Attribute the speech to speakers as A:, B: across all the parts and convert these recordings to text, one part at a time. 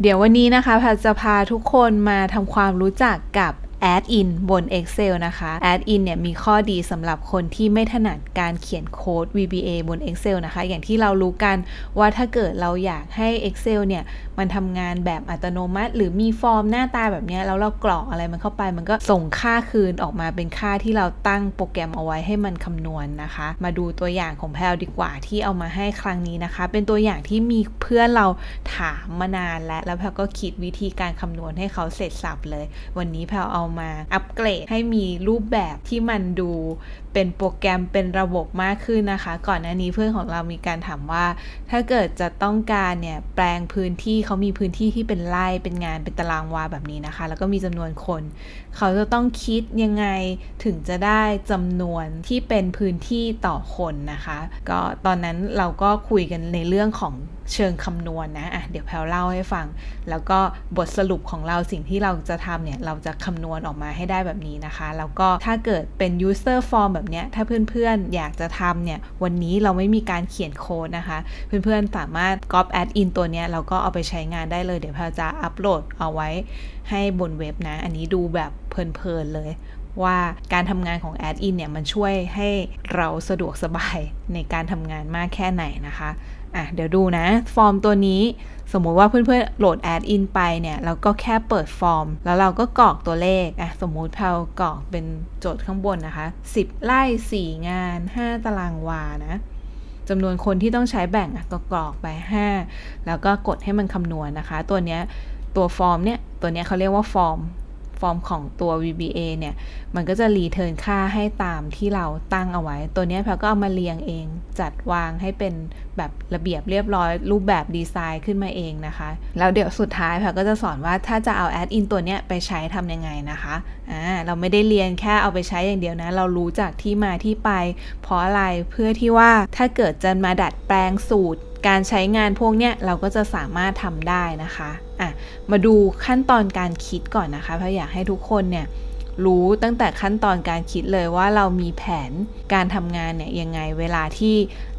A: เดี๋ยววันนี้นะคะแพทจะพาทุกคนมาทำความรู้จักกับ Add in บน Excel นะคะ Add in เนี่ยมีข้อดีสำหรับคนที่ไม่ถนัดการเขียนโค้ด VBA บน Excel นะคะ อย่างที่เรารู้กันว่าถ้าเกิดเราอยากให้ Excel เนี่ย มันทำงานแบบอัตโนมัติ หรือมีฟอร์มหน้าตาแบบนี้แล้วเรากรอกอะไรมันเข้าไป มันก็ส่งค่าคืนออกมาเป็นค่าที่เราตั้งโปรแกรมเอาไว้ให้มันคำนวณนะคะ มาดูตัวอย่างของแพลดีกว่าที่เอามาให้ครั้งนี้นะคะ เป็นตัวอย่างที่มีเพื่อนเราถามมานานแล้วแล้วแพลก็คิดวิธีการคำนวณให้เขาเสร็จสับเลย วันนี้แพลเอามาอัปเกรดให้มีรูปแบบที่มันดู เป็นโปรแกรมเป็นระบบมากขึ้นนะคะ ก่อนหน้านี้เพื่อนของเรามีการถามว่า ถ้าเกิดจะต้องการเนี่ยแปลงพื้นที่เขามีพื้นที่ที่เป็นไร่เป็นงานเป็นตารางวาแบบนี้นะคะ แล้วก็มีจำนวนคน เขาจะต้องคิดยังไงถึงจะได้จำนวนที่เป็นพื้นที่ต่อคนนะคะ ก็ตอนนั้นเราก็คุยกันในเรื่องของเชิงคำนวณนนะอะเดี๋ยวแพลเล่าให้ฟัง แล้วก็บทสรุปของเราสิ่งที่เราจะทำเนี่ย เราจะคำนวณออกมาให้ได้แบบนี้นะคะ แล้วก็ถ้าเกิดเป็น user form แบบเนี้ยถ้าเพื่อนๆ อยากจะทำเนี่ย วันนี้เราไม่มีการเขียนโค้ดนะคะ เพื่อนๆ สามารถก๊อปแอดอินตัวเนี้ยเราก็เอาไปใช้งานได้เลย เดี๋ยวเพาจะอัปโหลดเอาไว้ให้บนเว็บนะ อันนี้ดูแบบเพลินๆเลยว่าการทำงานของแอดอินเนี่ย มันช่วยให้เราสะดวกสบายในการทำงานมากแค่ไหนนะคะ อะเดี๋ยวดูนะ ฟอร์มตัวนี้สมมุติว่าเพื่อนๆโหลด Add In ไปเนี่ยเราก็แค่เปิดฟอร์ม แล้วเราก็กรอกตัวเลขอะสมมุติเรากรอกเป็นโจทย์ข้างบนนะคะ 10ไร่4 งาน 5 ตารางวานะจำนวนคนที่ต้องใช้แบ่งอะก็กรอกไป 5 แล้วก็กดให้มันคำนวณนะคะ ตัวเนี้ยตัวฟอร์มเนี่ยตัวเนี้ยเขาเรียกว่าฟอร์ม อร์มของตัว VBA เนี่ย มันก็จะรีเทิร์นค่าให้ตามที่เราตั้งเอาไว้ ตัวนี้แพลก็เอามาเรียงเอง จัดวางให้เป็นแบบระเบียบเรียบร้อย รูปแบบดีไซน์ขึ้นมาเองนะคะ แล้วเดี๋ยวสุดท้ายแพลก็จะสอนว่าถ้าจะเอา แอดอินตัวเนี้ยไปใช้ทำยังไงนะคะอ่าเราไม่ได้เรียนแค่เอาไปใช้อย่างเดียวนะ เรารู้จากที่มาที่ไป เพราะอะไรเพื่อที่ว่าถ้าเกิดจะมาดัดแปลงสูตร การใช้งานพวกเนี้ยเราก็จะสามารถทำได้นะคะ อะมาดูขั้นตอนการคิดก่อนนะคะ เพราะอยากให้ทุกคนเนี่ยรู้ตั้งแต่ขั้นตอนการคิดเลยว่าเรามีแผนการทำงานเนี่ยยังไงเวลาที่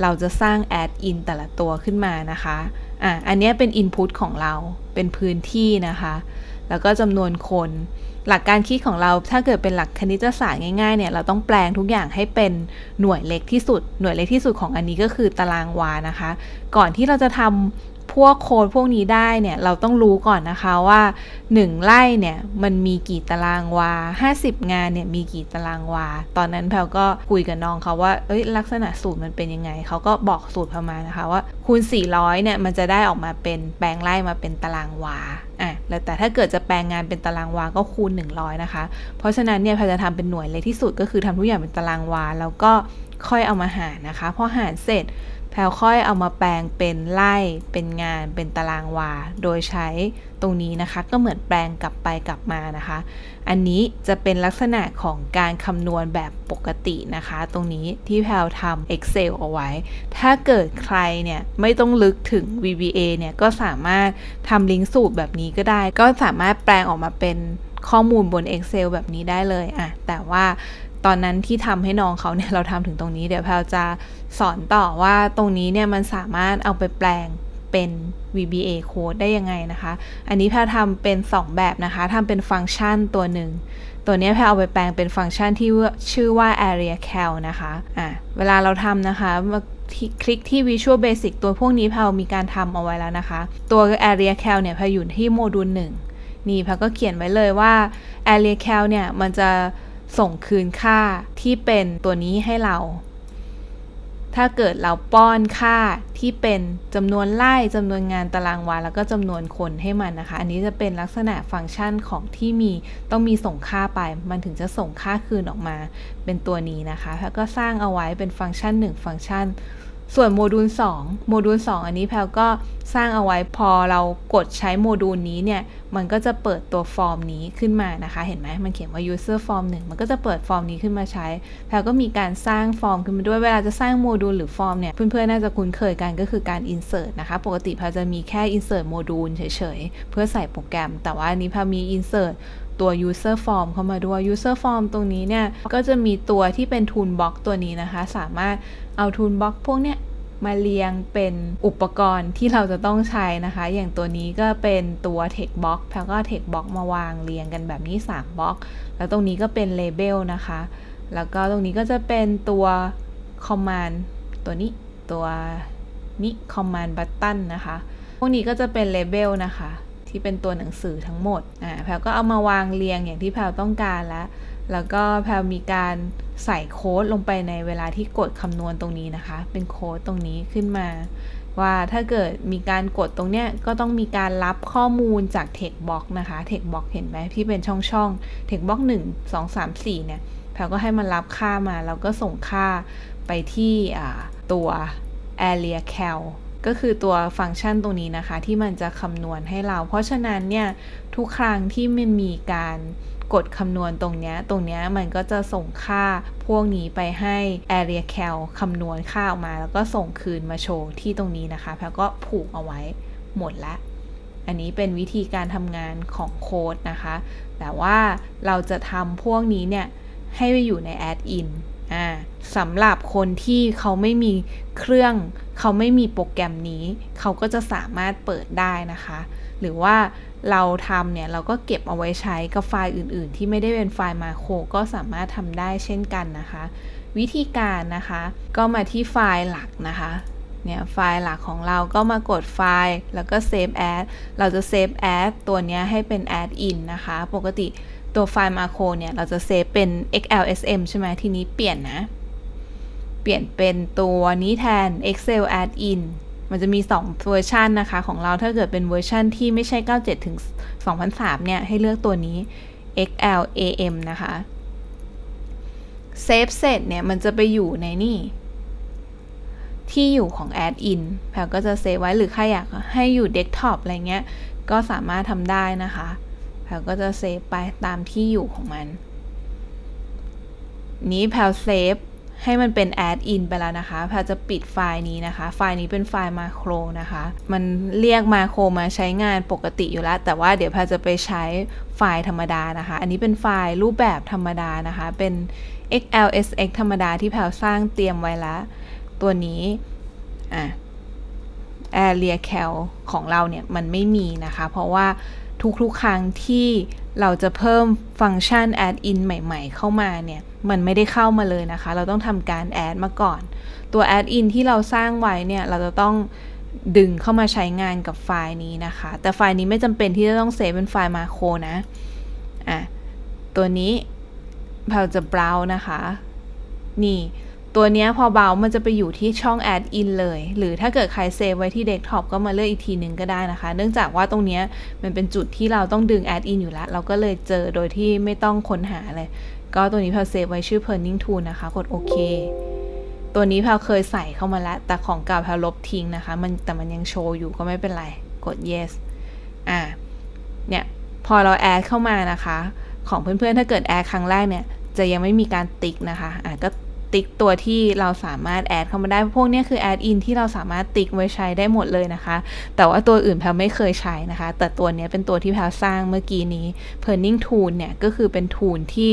A: เราจะสร้างแอดอินแต่ละตัวขึ้นมานะคะ อะ อันนี้เป็น Input ของเรา เป็นพื้นที่นะคะ แล้วก็จำนวนคน หลักการคิดของเราถ้าเกิดเป็นหลักคณิตศาสตร์ง่ายๆเนี่ย เราต้องแปลงทุกอย่างให้เป็นหน่วยเล็กที่สุด หน่วยเล็กที่สุดของอันนี้ก็คือตารางวานะคะ ก่อนที่เราจะทำ พวกโค้ดพวกนี้ได้เนี่ยเราต้องรู้ก่อนนะคะว่า 1 ไร่เนี่ยมันมีกี่ตารางวา 50 งานเนี่ยมีกี่ตารางวา ตอนนั้นแพลก็คุยกับน้องเขาว่าเอ้ยลักษณะสูตรมันเป็นยังไง เขาก็บอกสูตรประมาณนะคะว่าคูณ 400เนี่ยมันจะได้ออกมาเป็นแปลงไร่มาเป็นตารางวาอะแล้วแต่ถ้าเกิดจะแปลงงานเป็นตารางวาก็คูณ 100 นะคะ เพราะฉะนั้นเนี่ยแพลจะทำเป็นหน่วยเล็กที่สุดก็คือทำทุกอย่างเป็นตารางวา แล้วก็ค่อยเอามาหารนะคะพอหารเสร็จ แพลค่อยเอามาแปลงเป็นไล่เป็นงานเป็นตารางวา โดยใช้ตรงนี้นะคะ ก็เหมือนแปลงกลับไปกลับมานะคะ อันนี้จะเป็นลักษณะของการคำนวณแบบปกตินะคะ ตรงนี้ที่แพลทำ Excel เอาไว้ ถ้าเกิดใครเนี่ย ไม่ต้องลึกถึง VBA เนี่ย ก็สามารถทำลิงก์สูตรแบบนี้ก็ได้ ก็สามารถแปลงออกมาเป็นข้อมูลบน Excel แบบนี้ได้เลยอะแต่ว่า ตอนนั้นที่ทำให้น้องเขาเนี่ยเราทำถึงตรงนี้เดี๋ยวแพลจะสอนต่อว่าตรงนี้เนี่ยมันสามารถเอาไปแปลงเป็น VBA code ได้ยังไงนะคะ อันนี้แพลทำเป็น 2 แบบนะคะทำเป็นฟังก์ชันตัวหนึ่ง ตัวนี้แพลเอาไปแปลงเป็นฟังก์ชันที่ชื่อว่า area cal นะคะ อะ เวลาเราทำนะคะมาคลิกที่ Visual Basic ตัวพวกนี้แพลมีการทำเอาไว้แล้วนะคะ ตัว area cal เนี่ยแพลอยู่ที่โมดูล1นี่แพลก็เขียนไว้เลยว่า area cal เนี่ยมันจะ ส่งคืนค่าที่เป็นตัวนี้ให้เรา ถ้าเกิดเราป้อนค่าที่เป็นจำนวนไล่จำนวนงานตารางวาแล้วก็จำนวนคนให้มันนะคะ อันนี้จะเป็นลักษณะฟังก์ชันของที่มีต้องมีส่งค่าไป มันถึงจะส่งค่าคืนออกมาเป็นตัวนี้นะคะ แล้วก็สร้างเอาไว้เป็นฟังก์ชัน 1 ฟังก์ชัน ส่วนโมดูล2โมดูล2 อันนี้แพลก็สร้างเอาไว้พอเรากดใช้โมดูลนี้เนี่ย มันก็จะเปิดตัวฟอร์มนี้ขึ้นมานะคะ เห็นไหมมันเขียนว่า user form 1 มันก็จะเปิดฟอร์มนี้ขึ้นมาใช้ แพลก็มีการสร้างฟอร์มขึ้นมาด้วย เวลาจะสร้างโมดูลหรือฟอร์มเนี่ย เพื่อนๆ น่าจะคุ้นเคยกันก็คือการ insert นะคะ ปกติแพลจะมีแค่ insert โมดูลเฉยๆ เพื่อใส่โปรแกรม แต่ว่าอันนี้แพลมี insert ตัว user form เข้ามาด้วย user form ตรงนี้เนี่ยก็จะมีตัวที่เป็น toolbox ตัวนี้นะคะ สามารถเอา toolbox พวกเนี้ยมาเรียงเป็นอุปกรณ์ที่เราจะต้องใช้นะคะ อย่างตัวนี้ก็เป็นตัว text box แล้วก็ text box มาวางเรียงกันแบบนี้3บล็อกแล้วตรงนี้ก็เป็น label นะคะ แล้วก็ตรงนี้ก็จะเป็นตัว command ตัวนี้ตัวนี้ command button นะคะ พวกนี้ก็จะเป็น label นะคะ ที่เป็นตัวหนังสือทั้งหมดอ่าแพลก็เอามาวางเรียงอย่างที่แพลต้องการแล้วแล้วก็แพลมีการใส่โค้ดลงไปในเวลาที่กดคำนวณตรงนี้นะคะ เป็นโค้ดตรงนี้ขึ้นมา ว่าถ้าเกิดมีการกดตรงเนี้ยก็ต้องมีการรับข้อมูลจาก text box นะคะ text box เห็นไหมที่เป็นช่องช่อง text box 1 2 3 4 เนี่ยแพลก็ให้มันรับค่ามา แล้วก็ส่งค่าไปที่ตัว area cal ก็คือตัวฟังก์ชันตรงนี้นะคะที่มันจะคำนวณให้เรา เพราะฉะนั้นเนี่ยทุกครั้งที่มันมีการกดคำนวณตรงนี้ ตรงนี้มันก็จะส่งค่าพวกนี้ไปให้ area cal คำนวณค่าออกมา แล้วก็ส่งคืนมาโชว์ที่ตรงนี้นะคะ แล้วก็ผูกเอาไว้หมดละ อันนี้เป็นวิธีการทำงานของโค้ดนะคะ แต่ว่าเราจะทำพวกนี้เนี่ยให้ไปอยู่ใน add in อ่าสำหรับคนที่เขาไม่มีเครื่อง เขาไม่มีโปรแกรมนี้ เขาก็จะสามารถเปิดได้นะคะ หรือว่าเราทำเนี่ย เราก็เก็บเอาไว้ใช้กับไฟล์อื่น ๆ ที่ไม่ได้เป็นไฟล์มาโครก็สามารถทำได้เช่นกันนะคะ วิธีการนะคะ ก็มาที่ไฟล์หลักนะคะเนี่ยไฟล์หลักของเราก็มากดไฟล์ แล้วก็ save as เราจะ save as ตัวนี้ให้เป็น add in นะคะ ปกติ ตัวไฟล์มาโครเนี่ย เราจะเซฟเป็น XLSM ใช่ไหมทีนี้เปลี่ยนนะ เปลี่ยนเป็นตัวนี้แทน Excel add in มันจะมี 2 เวอร์ชันนะคะ ของเราถ้าเกิดเป็นเวอร์ชันที่ไม่ใช่ 97 ถึง 2003 เนี่ย ให้เลือกตัวนี้ XLAM นะคะเซฟเสร็จเนี่ย มันจะไปอยู่ในนี่ ที่อยู่ของ add in แพลก็จะเซฟไว้หรือใครอยากให้อยู่เดสก์ท็อปอะไรเงี้ย ก็สามารถทำได้นะคะ แพลก็จะเซฟไปตามที่อยู่ของมัน นี้แพลเซฟให้มันเป็น add in ไปแล้วนะคะ แพลจะปิดไฟล์นี้นะคะ ไฟล์นี้เป็นไฟล์มาโครนะคะ มันเรียกมาโครมาใช้งานปกติอยู่แล้ว แต่ว่าเดี๋ยวแพลจะไปใช้ไฟล์ธรรมดานะคะ อันนี้เป็นไฟล์รูปแบบธรรมดานะคะ เป็น XLSX ธรรมดาที่แพลสร้างเตรียมไว้แล้ว ตัวนี้ อะ area cal ของเราเนี่ย มันไม่มีนะคะ เพราะว่า ทุกๆ ครั้งที่เราจะเพิ่มฟังก์ชัน add in ใหม่ๆ เข้ามาเนี่ย มันไม่ได้เข้ามาเลยนะคะ เราต้องทำการ add มาก่อน ตัว add in ที่เราสร้างไว้เนี่ย เราจะต้องดึงเข้ามาใช้งานกับไฟล์นี้นะคะ แต่ไฟล์นี้ไม่จำเป็นที่จะต้องเซฟเป็นไฟล์มาโครนะ อะ ตัวนี้เราจะ browse นะคะ นี่ ตัวนี้พอเบา มันจะไปอยู่ที่ช่อง add in เลย หรือถ้าเกิดใครเซฟไว้ที่เดสก์ท็อปก็มาเลือกอีกทีหนึ่งก็ได้นะคะ เนื่องจากว่าตรงนี้มันเป็นจุดที่เราต้องดึง add in อยู่แล้ว เราก็เลยเจอโดยที่ไม่ต้องค้นหาเลย ก็ตัวนี้พอเซฟไว้ชื่อ Burning Tool นะคะ กดโอเค ตัวนี้พอเคยใส่เข้ามาแล้ว แต่ของเก่าพอลบทิ้งนะคะ มันแต่มันยังโชว์อยู่ก็ไม่เป็นไร กด yes อ่า เนี่ย พอเราแอดเข้ามานะคะ ของเพื่อนๆ ถ้าเกิดแอดครั้งแรกเนี่ย จะยังไม่มีการติ๊กนะคะ อ่าก็ ติ๊กตัวที่เราสามารถแอดเข้ามาได้ พวกนี้คือแอดอินที่เราสามารถติ๊กไว้ใช้ได้หมดเลยนะคะ แต่ว่าตัวอื่นแพลไม่เคยใช้นะคะ แต่ตัวนี้เป็นตัวที่แพลสร้างเมื่อกี้นี้ p e r n i n g Tool เนี่ย ก็คือเป็นทูลที่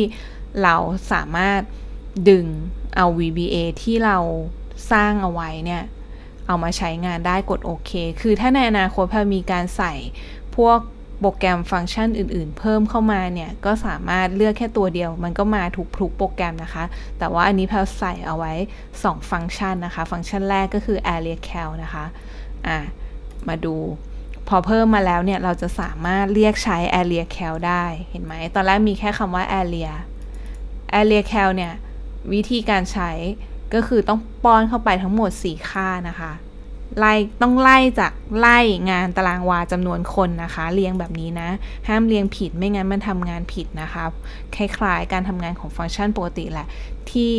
A: เราสามารถดึงเอา VBA ที่เราสร้างเอาไว้เนี่ยเอามาใช้งานได้กดโอเค คือถ้าในอนาคตแพลมีการใส่พวก โปรแกรมฟังก์ชันอื่นๆ เพิ่มเข้ามาเนี่ย ก็สามารถเลือกแค่ตัวเดียว มันก็มาทุกทุกโปรแกรมนะคะ แต่ว่าอันนี้แพลใส่เอาไว้ 2 ฟังก์ชันนะคะ ฟังก์ชันแรกก็คือ area cal นะคะอะมาดูพอเพิ่มมาแล้วเนี่ย เราจะสามารถเรียกใช้ area cal ได้เห็นไหม ตอนแรกมีแค่คำว่า area area cal เนี่ย วิธีการใช้ก็คือต้องป้อนเข้าไปทั้งหมด 4 ค่านะคะ ไล่ต้องไล่จากไล่งานตารางวาจำนวนคนนะคะ เรียงแบบนี้นะ ห้ามเรียงผิดไม่งั้นมันทำงานผิดนะคะ คล้าย ๆ การทำงานของฟังก์ชันปกติแหละ ที่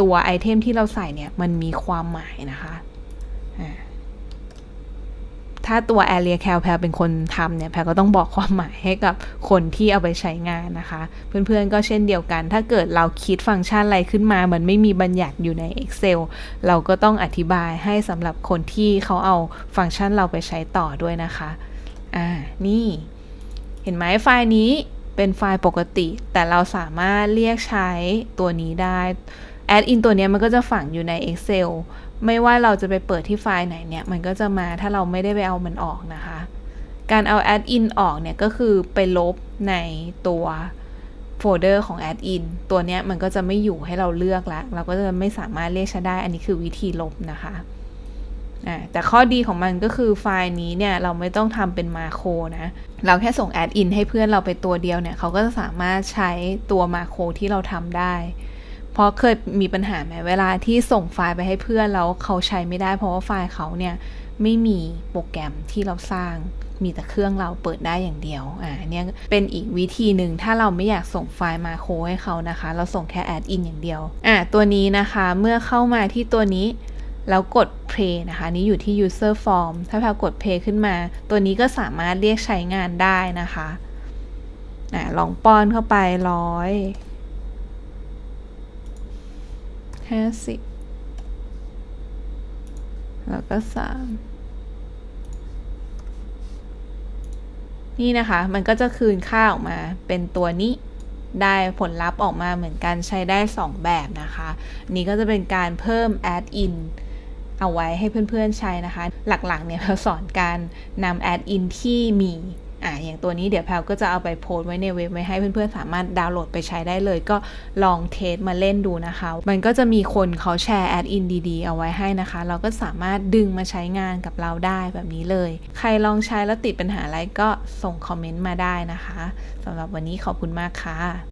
A: ตัวไอเทมที่เราใส่เนี่ย มันมีความหมายนะคะ ถ้าตัว Area Cal แพลเป็นคนทำเนี่ยแพลก็ต้องบอกความหมายให้กับคนที่เอาไปใช้งานนะคะ เพื่อนๆก็เช่นเดียวกัน ถ้าเกิดเราคิดฟังก์ชันอะไรขึ้นมา มันไม่มีบัญญัติอยู่ใน Excel เราก็ต้องอธิบายให้สำหรับคนที่เขาเอาฟังก์ชันเราไปใช้ต่อด้วยนะคะอ่านี่ เห็นไหมไฟล์นี้เป็นไฟล์ปกติ แต่เราสามารถเรียกใช้ตัวนี้ได้ แอดอินตัวนี้มันก็จะฝังอยู่ใน Excel ไม่ว่าเราจะไปเปิดที่ไฟล์ไหนเนี่ย มันก็จะมาถ้าเราไม่ได้ไปเอามันออกนะคะ การเอาแอดอินออกเนี่ย ก็คือไปลบในตัวโฟลเดอร์ของแอดอินตัวเนี้ยมันก็จะไม่อยู่ให้เราเลือกแล้วเราก็จะไม่สามารถเรียกใช้ได้ อันนี้คือวิธีลบนะคะอ่าแต่ข้อดีของมันก็คือไฟล์นี้เนี่ย เราไม่ต้องทำเป็นมาโครนะ เราแค่ส่งแอดอินให้เพื่อนเราไปตัวเดียวเนี่ย เขาก็จะสามารถใช้ตัวมาโครที่เราทำได้ เพราะเคยมีปัญหาไหมเวลาที่ส่งไฟล์ไปให้เพื่อนแล้วเขาใช้ไม่ได้ เพราะว่าไฟล์เขาเนี่ยไม่มีโปรแกรมที่เราสร้างมีแต่เครื่องเราเปิดได้อย่างเดียว อ่า เนี่ยเป็นอีกวิธีหนึ่งถ้าเราไม่อยากส่งไฟล์มาโคให้เขานะคะ เราส่งแค่แอดอินอย่างเดียว อ่า ตัวนี้นะคะ เมื่อเข้ามาที่ตัวนี้ แล้วกด play นะคะ นี่อยู่ที่ user form ถ้าแพลกด play ขึ้นมา ตัวนี้ก็สามารถเรียกใช้งานได้นะคะ อ่า ลองป้อนเข้าไปร้อย ห้าสิบแล้วก็สามนี่นะคะ มันก็จะคืนค่าออกมาเป็นตัวนี้ได้ผลลัพธ์ออกมาเหมือนกันใช้ได้ 2 แบบนะคะ นี่ก็จะเป็นการเพิ่ม add in เอาไว้ให้เพื่อนๆใช้นะคะ หลักๆเนี่ยเราสอนการนำ add in ที่มี อ่าอย่างตัวนี้เดี๋ยวแพลก็จะเอาไปโพสไว้ในเว็บไว้ให้เพื่อนๆ สามารถดาวน์โหลดไปใช้ได้เลย ก็ลองเทสมาเล่นดูนะคะ มันก็จะมีคนเขาแชร์แอดอินดีๆ เอาไว้ให้นะคะ เราก็สามารถดึงมาใช้งานกับเราได้แบบนี้เลย ใครลองใช้แล้วติดปัญหาอะไรก็ส่งคอมเมนต์มาได้นะคะสำหรับวันนี้ขอบคุณมากค่ะ